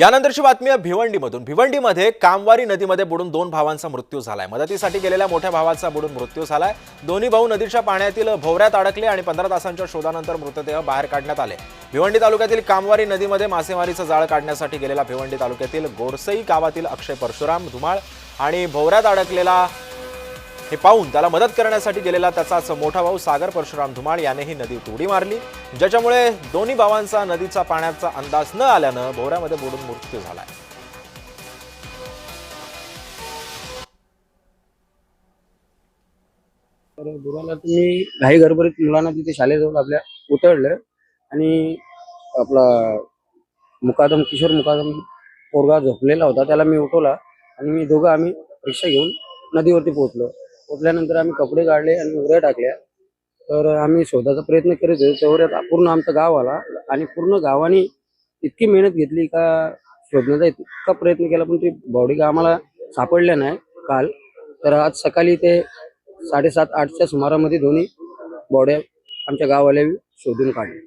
यानंतरची बातमी आहे भिवंडीमधून. भिवंडीमध्ये कामवारी नदीमध्ये बुडून दोन भावांचा मृत्यू झालाय. मदतीसाठी गेलेल्या मोठ्या भावाचा बुडून मृत्यू झालाय. दोन्ही भाऊ नदीच्या पाण्यातील भोवऱ्यात अडकले आणि पंधरा तासांच्या शोधानंतर मृतदेह बाहेर काढण्यात आले. भिवंडी तालुक्यातील कामवारी नदीमध्ये मासेमारीचं जाळ काढण्यासाठी गेलेला भिवंडी तालुक्यातील गोरसई गावातील अक्षय परशुराम धुमाळ आणि भोवऱ्यात अडकलेला हे पाहून त्याला मदत करण्यासाठी गेलेला त्याचाच मोठा भाऊ सागर परशुराम धुमाळ यानेही नदीत उडी मारली. ज्याच्यामुळे दोन्ही भावांचा नदीचा पाण्याचा अंदाज न आल्यानं भोवऱ्यामध्ये बुडून मृत्यू झाला तर गुरुवाला तुम्ही घाई गडबडीत मुलांना तिथे शाळेजवळ आपल्या उतरलं आणि आपला मुकादम किशोर मुकादम पोरगा झोपलेला होता त्याला मी उठवला आणि मी दोघं आम्ही रिक्षा घेऊन नदीवरती पोहोचलो. पोचल्यानंतर आम्ही कपडे काढले आणि उड्या टाकल्या. तर आम्ही शोधाचा प्रयत्न करीत होतो. तेवढ्यात पूर्ण आमचा गाव आला आणि पूर्ण गावाने इतकी मेहनत घेतली का शोधण्याचा इतका प्रयत्न केला पण ती बॉडी आम्हाला सापडल्या नाही काल. तर आज सकाळी ते साडेसात आठच्या सुमारामध्ये दोन्ही बॉड्या आमच्या गाववाल्या शोधून काढल्या.